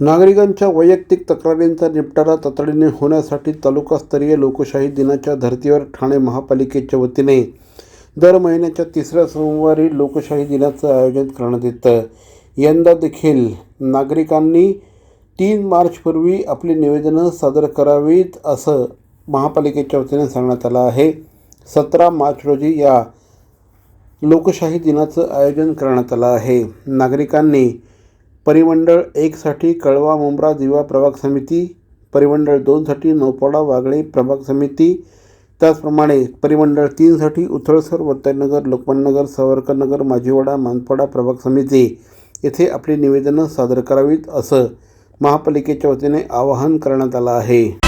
नागरिकांच्या वैयक्तिक तक्रारींचा निपटारा तातडीने होण्यासाठी तालुकास्तरीय लोकशाही दिनाच्या धर्तीवर ठाणे महापालिकेच्या वतीने दर महिन्याच्या तिसऱ्या सोमवारी लोकशाही दिनाचं आयोजन करण्यात येतं. यंदा देखील नागरिकांनी तीन मार्चपूर्वी आपली निवेदनं सादर करावीत असं महापालिकेच्या वतीने सांगण्यात आलं आहे. सतरा मार्च रोजी या लोकशाही दिनाचं आयोजन करण्यात आलं आहे. नागरिकांनी परिमंडळ एकसाठी कळवा मुंब्रा दिवा प्रभाग समिती परिमंडळ दोनसाठी नौपाडा वागळे प्रभाग समिती त्याचप्रमाणे परिमंडळ तीनसाठी उथळसर वत्तनगर लोकमान्यनगर सावरकरनगर माजीवाडा मानपाडा प्रभाग समिती येथे आपली निवेदनं सादर करावीत असं महापालिकेच्या वतीने आवाहन करण्यात आलं आहे.